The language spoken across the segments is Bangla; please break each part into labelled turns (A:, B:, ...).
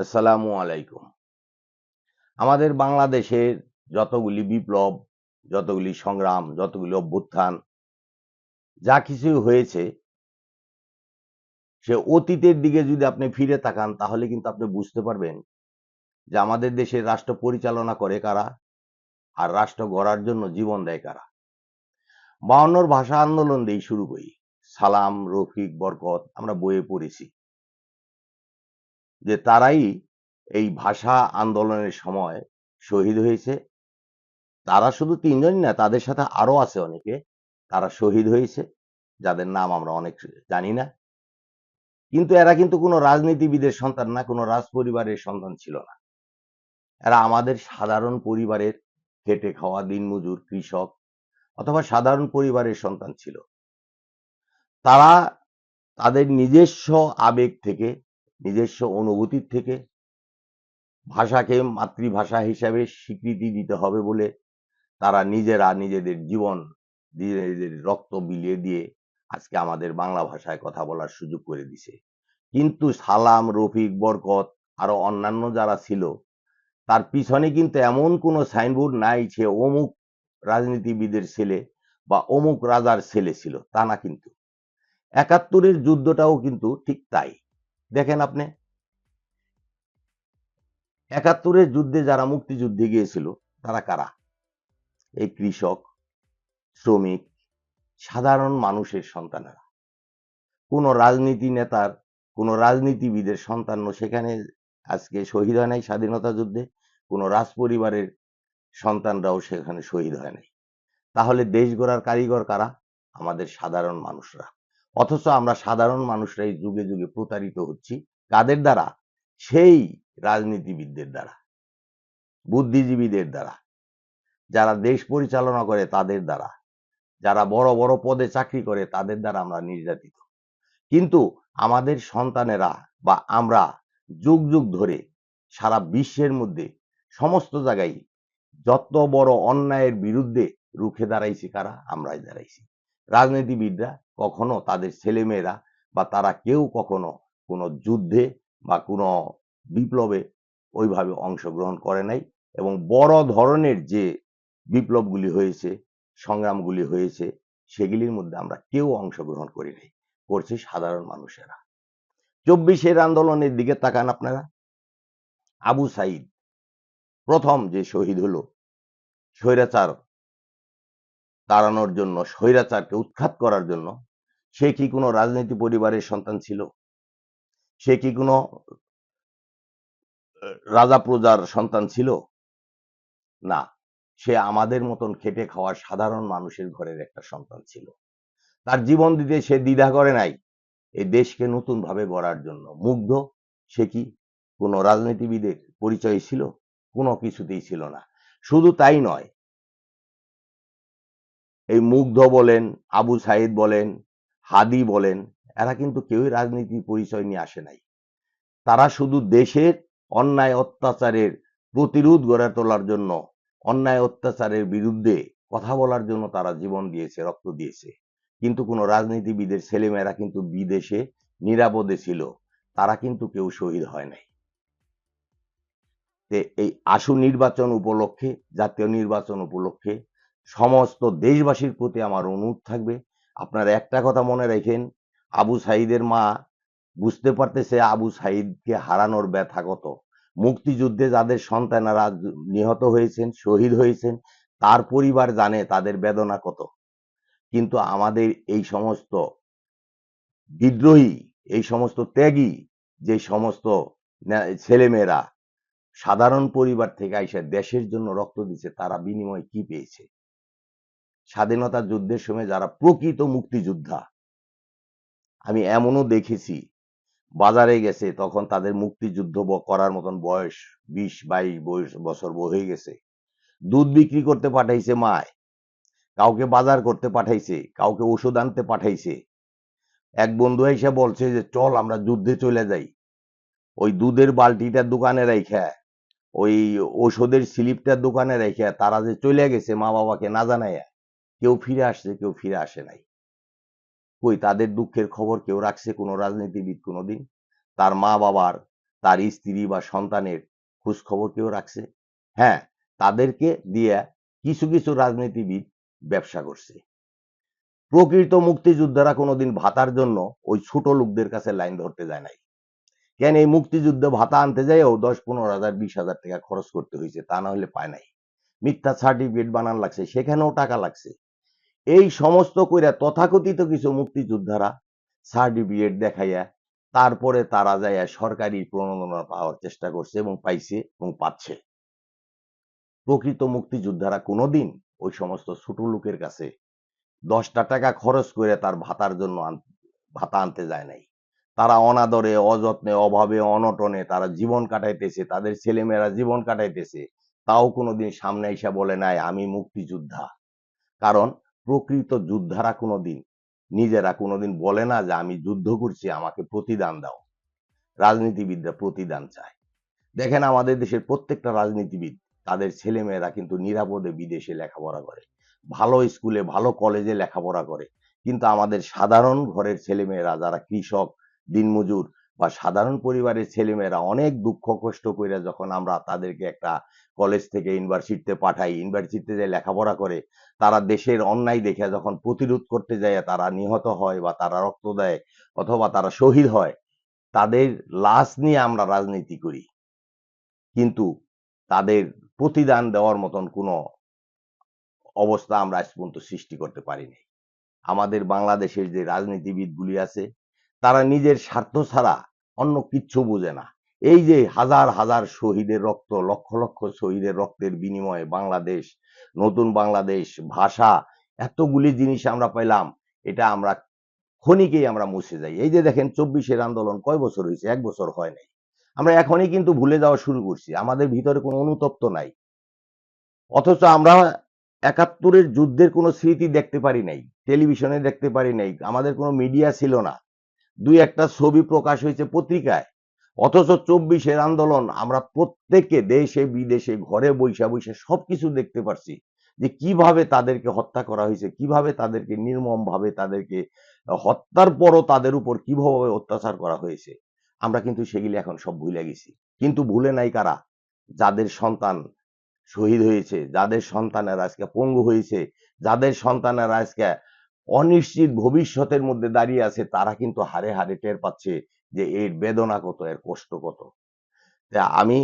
A: আসসালামু আলাইকুম। আমাদের বাংলাদেশের যতগুলি বিপ্লব, যতগুলি সংগ্রাম, যতগুলি অভ্যুত্থান, যা কিছু হয়েছে, সে অতীতের দিকে যদি আপনি ফিরে তাকান, তাহলে কিন্তু আপনি বুঝতে পারবেন যে আমাদের দেশের রাষ্ট্র পরিচালনা করে কারা আর রাষ্ট্র গড়ার জন্য জীবন দেয় কারা। বায়ান্নর ভাষা আন্দোলন দিয়ে শুরু করি। সালাম, রফিক, বরকত, আমরা বইয়ে পড়েছি। যে তারাই এই ভাষা আন্দোলনের সময় শহীদ হয়েছে। তারা শুধু তিনজন না, তাদের সাথে আরও আছে অনেকে। তারা শহীদ হয়েছে, যাদের নাম আমরা অনেক জানি না। কিন্তু এরা কিন্তু কোনো রাজনীতিবিদের সন্তান না, কোনো রাজ পরিবারের সন্তান ছিল না। এরা আমাদের সাধারণ পরিবারের খেটে খাওয়া দিনমজুর কৃষক অথবা সাধারণ পরিবারের সন্তান ছিল। তারা তাদের নিজস্ব আবেগ থেকে নিজস্ব অনুভূতির থেকে ভাষাকে মাতৃভাষা হিসাবে স্বীকৃতি দিতে হবে বলে তারা নিজেরা নিজেদের জীবন, নিজেদের রক্ত বিলিয়ে দিয়ে আজকে আমাদের বাংলা ভাষায় কথা বলার সুযোগ করে দিছে। কিন্তু সালাম, রফিক, বরকত আরও অন্যান্য যারা ছিল, তার পিছনে কিন্তু এমন কোনো সাইনবোর্ড নাই সে অমুক রাজনীতিবিদের ছেলে বা অমুক রাজার ছেলে ছিল, তা না কিন্তু। একাত্তরের যুদ্ধটাও কিন্তু ঠিক তাই। দেখেন আপনি। একাত্তরের যুদ্ধে যারা মুক্তিযুদ্ধে গিয়েছিল, তারা কারা? এই কৃষক, শ্রমিক, সাধারণ মানুষের সন্তানেরা। কোন রাজনীতি নেতার, কোন রাজনীতিবিদের সন্তান সেখানে আজকে শহীদ হয় নাই স্বাধীনতা যুদ্ধে, কোন রাজ পরিবারের সন্তানরাও সেখানে শহীদ হয় নাই। তাহলে দেশ গড়ার কারিগর কারা? আমাদের সাধারণ মানুষরা। অথচ আমরা সাধারণ মানুষরাই যুগে যুগে প্রতারিত হচ্ছি। কাদের দ্বারা? সেই রাজনীতিবিদদের দ্বারা, বুদ্ধিজীবীদের দ্বারা, যারা দেশ পরিচালনা করে তাদের দ্বারা, যারা বড় বড় পদে চাকরি করে তাদের দ্বারা আমরা নির্যাতিত। কিন্তু আমাদের সন্তানেরা বা আমরা যুগ যুগ ধরে সারা বিশ্বের মধ্যে সমস্ত জায়গায় যত বড় অন্যায়ের বিরুদ্ধে রুখে দাঁড়াইছি কারা? আমরাই দাঁড়াইছি। রাজনীতিবিদরা কখনো তাদের ছেলেমেয়েরা বা তারা কেউ কখনো কোনো যুদ্ধে বা কোনো বিপ্লবে ওইভাবে অংশগ্রহণ করে নাই এবং বড় ধরনের যে বিপ্লবগুলি হয়েছে, সংগ্রামগুলি হয়েছে, সেগুলির মধ্যে আমরা কেউ অংশগ্রহণ করি নাই, করছে সাধারণ মানুষেরা। চব্বিশের আন্দোলনের দিকে তাকান আপনারা। আবু সাইদ প্রথম যে শহীদ হলো, স্বৈরাচার তাড়ানোর জন্য, স্বৈরাচারকে উৎখাত করার জন্য, সে কি কোনো রাজনীতি পরিবারের সন্তান ছিল? সে কি কোনো রাজা প্রজার সন্তান ছিল? না, সে আমাদের মতন খেটে খাওয়া সাধারণ মানুষের ঘরের একটা সন্তান ছিল। তার জীবন দিতে সে দ্বিধা করে নাই। এই দেশকে নতুন ভাবে গড়ার জন্য। মুগ্ধ, সে কি কোনো রাজনীতিবিদের পরিচয় ছিল? কোনো কিছুতেই ছিল না। শুধু তাই নয় এই মুগ্ধ বলেন, আবু সাইদ বলেন, হাদি বলেন, এরা কিন্তু কেউই রাজনীতি পরিচয় নিয়ে আসে নাই। তারা শুধু দেশের অন্যায় অত্যাচারের প্রতিরোধ গড়ে তোলার জন্য, অন্যায় অত্যাচারের বিরুদ্ধে কথা বলার জন্য তারা জীবন দিয়েছে, রক্ত দিয়েছে। কিন্তু কোনো রাজনীতিবিদের ছেলেমেয়েরা কিন্তু বিদেশে নিরাপদে ছিল, তারা কিন্তু কেউ শহীদ হয় নাই। এই আশু নির্বাচন উপলক্ষে, জাতীয় নির্বাচন উপলক্ষে সমস্ত দেশবাসীর প্রতি আমার অনুরোধ থাকবে। আপনারা একটা কথা মনে রাখেন, আবু সাইদের মা বুঝতে পারতেছে আবু সাইদকে হারানোর ব্যথা কত। মুক্তিযুদ্ধে যাদের সন্তানেরা নিহত হয়েছেন, শহীদ হয়েছেন, তার পরিবার জানে তাদের বেদনা কত। কিন্তু আমাদের এই সমস্ত বিদ্রোহী, এই সমস্ত ত্যাগী, যে সমস্ত ছেলেমেয়েরা সাধারণ পরিবার থেকে আইসা দেশের জন্য রক্ত দিচ্ছে, তারা বিনিময় কি পেয়েছে? স্বাধীনতা যুদ্ধের সময় যারা প্রকৃত মুক্তিযোদ্ধা, আমি এমনও দেখেছি, বাজারে গেছে, তখন তাদের মুক্তিযুদ্ধ করার মতন বয়স বিশ, বাইশ বয়স, বছর হয়ে গেছে। দুধ বিক্রি করতে পাঠাইছে মায়, কাউকে বাজার করতে পাঠাইছে, কাউকে ওষুধ আনতে পাঠাইছে। এক বন্ধু এসে বলছে যে, চল আমরা যুদ্ধে চলে যাই। ওই দুধের বালতিটার দোকানে রেখে, ওই ওষুধের স্লিপটার দোকানে রেখে, তারা যে চলে গেছে মা বাবাকে না জানাইয়া কেউ ফিরে আসছে, কেউ ফিরে আসে নাই। কই, তাদের দুঃখের খবর কেউ রাখছে কোনো রাজনীতিবিদ কোনোদিন? তার মা বাবার, তার স্ত্রী বা সন্তানের খোঁজ খবর কেউ রাখছে? হ্যাঁ তাদেরকে দিয়ে কিছু কিছু রাজনীতিবিদ ব্যবসা করছে। প্রকৃত মুক্তিযোদ্ধারা কোনোদিন ভাতার জন্য ওই ছোট লোকদের কাছে লাইন ধরতে যায় নাই। কেন এই মুক্তিযুদ্ধে ভাতা আনতে যাইও দশ, পনেরো হাজার, বিশ হাজার টাকা খরচ করতে হয়েছে, তা না হলে পায় নাই। মিথ্যা সার্টিফিকেট বানান লাগছে, সেখানেও টাকা লাগছে। এই সমস্ত কইরা তথাকথিত কিছু মুক্তিযোদ্ধারা সার্টিফিকেট দেখাইয়া তারপরে তারা যাইয়া সরকারি প্রণোদনা পাওয়ার চেষ্টা করছে এবং পাইছে এবং পাচ্ছে। প্রকৃত মুক্তিযোদ্ধারা কোনোদিন ওই সমস্ত ছোট লোকের কাছে দশটা টাকা খরচ করে তার ভাতার জন্য ভাতা আনতে যায় নাই। তারা অনাদরে, অযত্নে, অভাবে, অনটনে তারা জীবন কাটাইতেছে, তাদের ছেলেমেয়েরা জীবন কাটাইতেছে, তাও কোনোদিন সামনে এসে বলে নাই, আমি মুক্তিযোদ্ধা। কারণ প্রকৃত যোদ্ধারা কোনোদিন, নিজেরা কোনোদিন বলে না যে আমি যুদ্ধ করছি, আমাকে প্রতিদান দাও। রাজনীতিবিদরা প্রতিদান চায়। দেখেন আমাদের দেশের প্রত্যেকটা রাজনীতিবিদ, তাদের ছেলেমেয়েরা কিন্তু নিরাপদে বিদেশে লেখাপড়া করে, ভালো স্কুলে, ভালো কলেজে লেখাপড়া করে। কিন্তু আমাদের সাধারণ ঘরের ছেলেমেয়েরা, যারা কৃষক, দিনমজুর বা সাধারণ পরিবারের ছেলেমেয়েরা অনেক দুঃখ কষ্ট করে যখন আমরা তাদেরকে একটা কলেজ থেকে ইউনিভার্সিটিতে পাঠাই ইউনিভার্সিটিতে যে লেখাপড়া করে, তারা দেশের অন্যায় দেখে যখন প্রতিরোধ করতে যায়, তারা নিহত হয় বা তারা রক্ত দেয় অথবা তারা শহীদ হয়, তাদের লাশ নিয়ে আমরা রাজনীতি করি। কিন্তু তাদের প্রতিদান দেওয়ার মতন কোনো অবস্থা আমরা আজ পর্যন্ত সৃষ্টি করতে পারিনি। আমাদের বাংলাদেশের যে রাজনীতিবিদগুলি আছে, তারা নিজের স্বার্থ ছাড়া অন্য কিচ্ছু বোঝে না। এই যে হাজার হাজার শহীদের রক্ত, লক্ষ লক্ষ শহীদের রক্তের বিনিময়ে বাংলাদেশ, নতুন বাংলাদেশ ভাষা, এতগুলি জিনিস আমরা পেলাম, এটা আমরা ক্ষণিকেই আমরা মুছে যাই। এই যে দেখেন চব্বিশের আন্দোলন কয় বছর হয়েছে? এক বছর হয় নাই। আমরা এখনই কিন্তু ভুলে যাওয়া শুরু করছি। আমাদের ভিতরে কোনো অনুতপ্ত নাই। অথচ আমরা একাত্তরের যুদ্ধের কোনো স্মৃতি দেখতে পারি নাই, টেলিভিশনে দেখতে পারি নাই, আমাদের কোনো মিডিয়া ছিল না। দুই একটা ছবি প্রকাশ হয়েছে পত্রিকায়। অথচ চব্বিশের আন্দোলন আমরা প্রত্যেকে দেশে, বিদেশে, ঘরে বৈশা বৈশা সবকিছু দেখতে পারছি যে কীভাবে তাদেরকে হত্যা করা হয়েছে, কীভাবে তাদেরকে নির্মম ভাবে তাদেরকে হত্যার পরও তাদের উপর কীভাবে অত্যাচার করা হয়েছে, আমরা কিন্তু সেগুলি এখন সব ভুলে গেছি। কিন্তু ভুলে নাই কারা? যাদের সন্তান শহীদ হয়েছে, যাদের সন্তানের আজকে পঙ্গু হয়েছে, যাদের সন্তানের আজকে অনিশ্চিত ভবিষ্যতের মধ্যে দাঁড়িয়ে আছে, তারা কিন্তু হারে হারে টের পাচ্ছে যে এর বেদনা কত, এর কষ্ট কত। আমি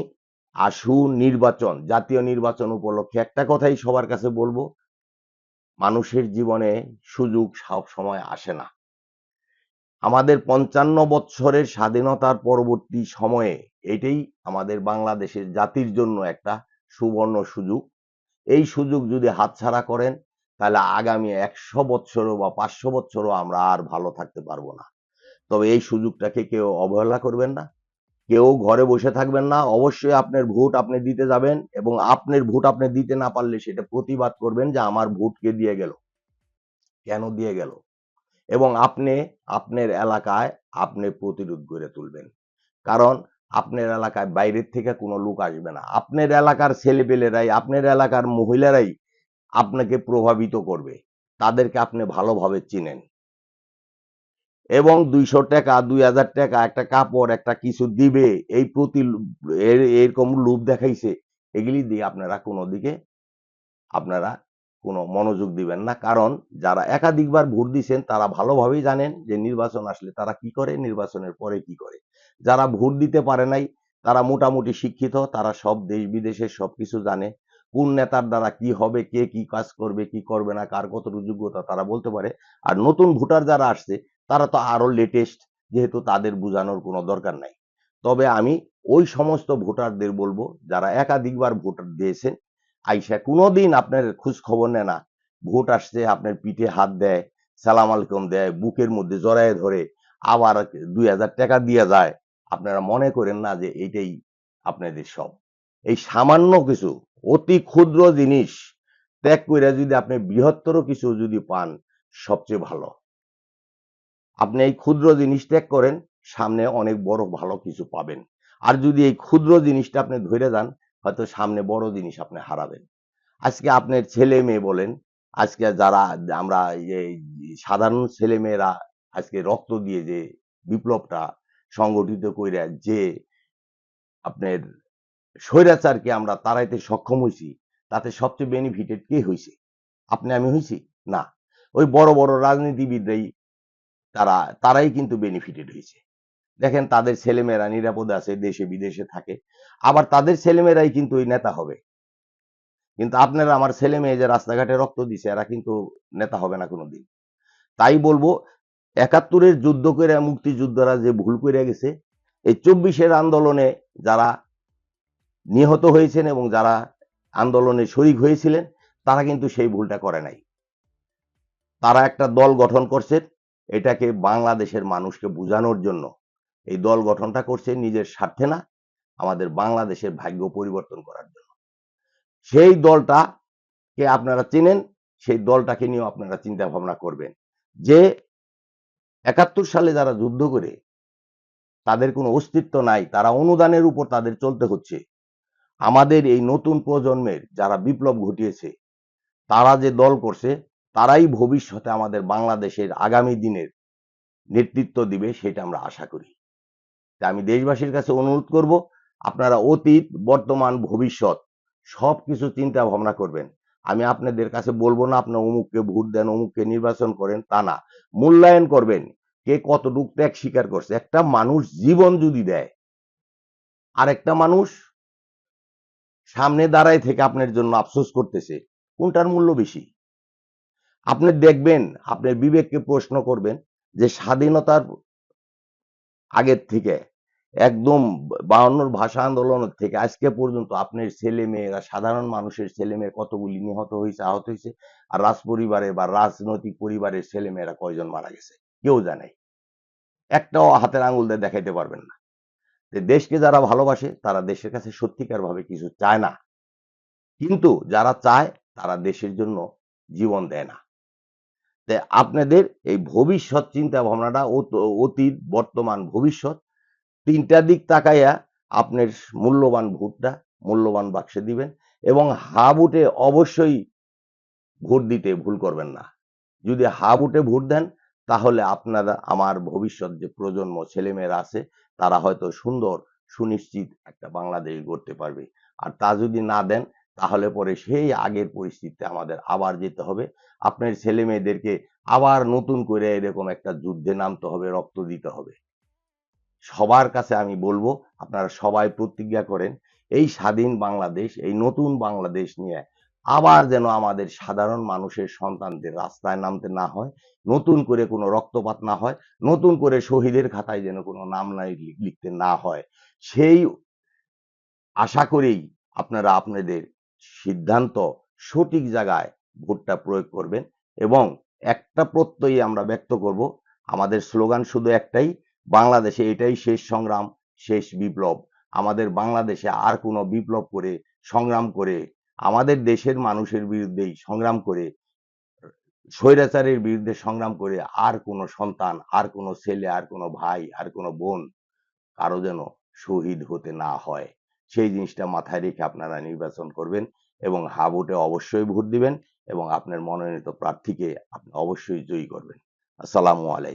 A: আশু নির্বাচন, জাতীয় নির্বাচন উপলক্ষে একটা কথাই সবার কাছে বলব, মানুষের জীবনে সুযোগ সব সময় আসে না। আমাদের পঞ্চান্ন বৎসরের স্বাধীনতার পরবর্তী সময়ে এটাই আমাদের বাংলাদেশের জাতির জন্য একটা সুবর্ণ সুযোগ। এই সুযোগ যদি হাতছাড়া করেন তাহলে আগামী একশো বৎসরও বা পাঁচশো বৎসরও আমরা আর ভালো থাকতে পারব না। তবে এই সুযোগটাকে কেউ অবহেলা করবেন না। কেউ ঘরে বসে থাকবেন না। অবশ্যই আপনার ভোট আপনি দিতে যাবেন এবং আপনার ভোট আপনি দিতে না পারলে সেটা প্রতিবাদ করবেন যে আমার ভোটকে দিয়ে গেল, কেন দিয়ে গেল? এবং আপনি, আপনার এলাকায় আপনি প্রতিরোধ গড়ে তুলবেন। কারণ আপনার এলাকায় বাইরের থেকে কোনো লোক আসবে না। আপনার এলাকার ছেলেপেলেরাই, আপনার এলাকার মহিলারাই আপনাকে প্রভাবিত করবে। তাদেরকে আপনি ভালোভাবে চিনেন। এবং দুইশো টাকা, দুই হাজার টাকা, একটা কাপড়, একটা কিছু দিবে, এই প্রতি এরকম লোভ দেখাইছে, এগুলি দিয়ে আপনারা কোনো দিকে আপনারা কোনো মনোযোগ দিবেন না। কারণ যারা একাধিকবার ভোট দিচ্ছেন তারা ভালোভাবেই জানেন যে নির্বাচন আসলে তারা কি করে, নির্বাচনের পরে কি করে। যারা ভোট দিতে পারে নাই, তারা মোটামুটি শিক্ষিত, তারা সব দেশ বিদেশের সবকিছু জানে। কোন নেতার দ্বারা কি হবে, কে কি কাজ করবে, কি করবে না, কার কত যোগ্যতা তারা বলতে পারে। আর নতুন ভোটার যারা আসছে, তারা তো আরও লেটেস্ট যেহেতু তাদের বোঝানোর কোনো দরকার নাই। তবে আমি ওই সমস্ত ভোটারদের বলব, যারা একাধিকবার ভোট দিয়েছেন, আইসা কোনোদিন আপনার খোঁজ খবর নেয় না। ভোট আসছে, আপনার পিঠে হাত দেয়, সালাম আলাইকুম দেয়, বুকের মধ্যে জড়ায় ধরে, আবার দুই হাজার টাকা দিয়ে যায়। আপনারা মনে করেন না যে এইটাই আপনাদের সব। এই সামান্য কিছু অতি ক্ষুদ্র জিনিস ত্যাগ করে যদি আপনি বৃহত্তর কিছু যদি পান, সবচেয়ে ভালো। আপনি এই ক্ষুদ্র জিনিস ত্যাগ করেন, সামনে অনেক বড় ভালো কিছু পাবেন। আর যদি এই ক্ষুদ্র জিনিসটা আপনি ধরে যান, হয়তো সামনে বড় জিনিস আপনি হারাবেন। আজকে আপনার ছেলে মেয়ে বলেন, আজকে যারা আমরা এই সাধারণ ছেলে মেয়েরা আজকে রক্ত দিয়ে যে বিপ্লবটা সংগঠিত কইরা যে আপনার স্বৈরাচারকে আমরা তাড়াইতে সক্ষম হয়েছি তাতে সবচেয়ে বেনিফিটেড কে হয়েছে আপনি আমি হয়েছি না। ওই বড় বড় রাজনীতিবিদরাই তারা, তারাই কিন্তু বেনিফিটেড হয়েছে দেখেন তাদের ছেলেমেয়েরা নিরাপদে আছে, দেশে বিদেশে থাকে। আবার তাদের ছেলেমেয়েরাই কিন্তু ওই নেতা হবে। কিন্তু আপনারা আমার ছেলে মেয়ে যে রাস্তাঘাটে রক্ত দিছে, এরা কিন্তু নেতা হবে না কোনোদিন। তাই বলব, একাত্তরের যুদ্ধ করে মুক্তিযুদ্ধরা যে ভুল করে গেছে, এই চব্বিশের আন্দোলনে যারা নিহত হয়েছেন এবং যারা আন্দোলনে শরিক হয়েছিলেন, তারা কিন্তু সেই ভুলটা করে নাই। তারা একটা দল গঠন করছে, এটাকে বাংলাদেশের মানুষকে বোঝানোর জন্য। এই দল গঠনটা করছে নিজের স্বার্থে না, আমাদের বাংলাদেশের ভাগ্য পরিবর্তন করার জন্য। সেই দলটা কে আপনারা চেনেন, সেই দলটাকে নিয়েও আপনারা চিন্তা ভাবনা করবেন যে একাত্তর সালে যারা যুদ্ধ করে, তাদের কোনো অস্তিত্ব নাই, তারা অনুদানের উপর তাদের চলতে হচ্ছে। আমাদের এই নতুন প্রজন্মের যারা বিপ্লব ঘটিয়েছে, তারা যে দল করছে, তারাই ভবিষ্যতে আমাদের বাংলাদেশের আগামী দিনের নেতৃত্ব দিবে সেটা আমরা আশা করি। তাই আমি দেশবাসীর কাছে অনুরোধ করব, আপনারা অতীত, বর্তমান, ভবিষ্যৎ সব কিছু চিন্তা ভাবনা করবেন। আমি আপনাদের কাছে বলব না, আপনার অমুককে ভোট দেন, অমুককে নির্বাচন করেন, তা না। মূল্যায়ন করবেন, কে কতটুক ত্যাগ স্বীকার করছে। একটা মানুষ জীবন যদি দেয় আর একটা মানুষ সামনে দাঁড়ায় থেকে আপনার জন্য আফসোস করতেছে। কোনটার মূল্য বেশি? আপনি দেখবেন, আপনার বিবেককে প্রশ্ন করবেন যে স্বাধীনতার আগের থেকে একদম বাউন্নর ভাষা আন্দোলনের থেকে আজকে পর্যন্ত আপনার ছেলে মেয়েরা সাধারণ মানুষের ছেলে মেয়ে কতগুলি নিহত হয়েছে, আহত হয়েছে? আর রাজ পরিবারে বা রাজনৈতিক পরিবারের ছেলে মেয়েরা কয়জন মারা গেছে? কেউ জানে। একটাও হাতের আঙুল দিয়ে দেখাইতে পারবেন না। যে দেশকে যারা ভালোবাসে, তারা দেশের কাছে সত্যিকার ভাবে কিছু চায় না। কিন্তু যারা চায়, তারা দেশের জন্য জীবন দেয় না। তাই আপনাদের এই ভবিষ্যৎ চিন্তা ভাবনাটা অতীত, বর্তমান ভবিষ্যৎ, তিনটা দিক তাকাইয়া আপনার মূল্যবান ভোটটা, মূল্যবান বাক্সে দিবেন এবং হা ভোটে অবশ্যই ভোট দিতে ভুল করবেন না। যদি হা ভোটে ভোট দেন তাহলে আপনারা, আমার ভবিষ্যৎ যে প্রজন্ম, ছেলেমেয়েরা আছে, তারা হয়তো সুন্দর, সুনিশ্চিত একটা বাংলাদেশ গড়তে পারবে। আর তা যদি না দেন, তাহলে পরে সেই আগের পরিস্থিতিতে আমাদের আবার যেতে হবে। আপনার ছেলে মেয়েদেরকে আবার নতুন করে এরকম একটা যুদ্ধে নামতে হবে, রক্ত দিতে হবে। সবার কাছে আমি বলব, আপনারা সবাই প্রতিজ্ঞা করেন, এই স্বাধীন বাংলাদেশ, এই নতুন বাংলাদেশ নিয়ে আবার যেন আমাদের সাধারণ মানুষের সন্তানদের রাস্তায় নামতে না হয়, নতুন করে কোনো রক্তপাত না হয়, নতুন করে শহীদের খাতায় যেন কোনো নাম নাই লিখতে না হয়। সেই আশা করেই আপনারা আপনাদের সিদ্ধান্ত সঠিক জায়গায় ভোটটা প্রয়োগ করবেন এবং একটা প্রত্যয়ই আমরা ব্যক্ত করব। আমাদের স্লোগান শুধু একটাই, বাংলাদেশে এটাই শেষ সংগ্রাম, শেষ বিপ্লব। আমাদের বাংলাদেশে আর কোনো বিপ্লব করে, সংগ্রাম করে আমাদের দেশের মানুষের বিরুদ্ধেই সংগ্রাম করে, স্বৈরাচারের বিরুদ্ধে সংগ্রাম করে আর কোনো সন্তান, আর কোনো ছেলে, আর কোনো ভাই, আর কোনো বোন কারও যেন শহীদ হতে না হয়। সেই জিনিসটা মাথায় রেখে আপনারা নির্বাচন করবেন এবং হা ভোটে অবশ্যই ভোট দিবেন এবং আপনার মনোনীত প্রার্থীকে আপনি অবশ্যই জয়ী করবেন। আসসালামু আলাইকুম।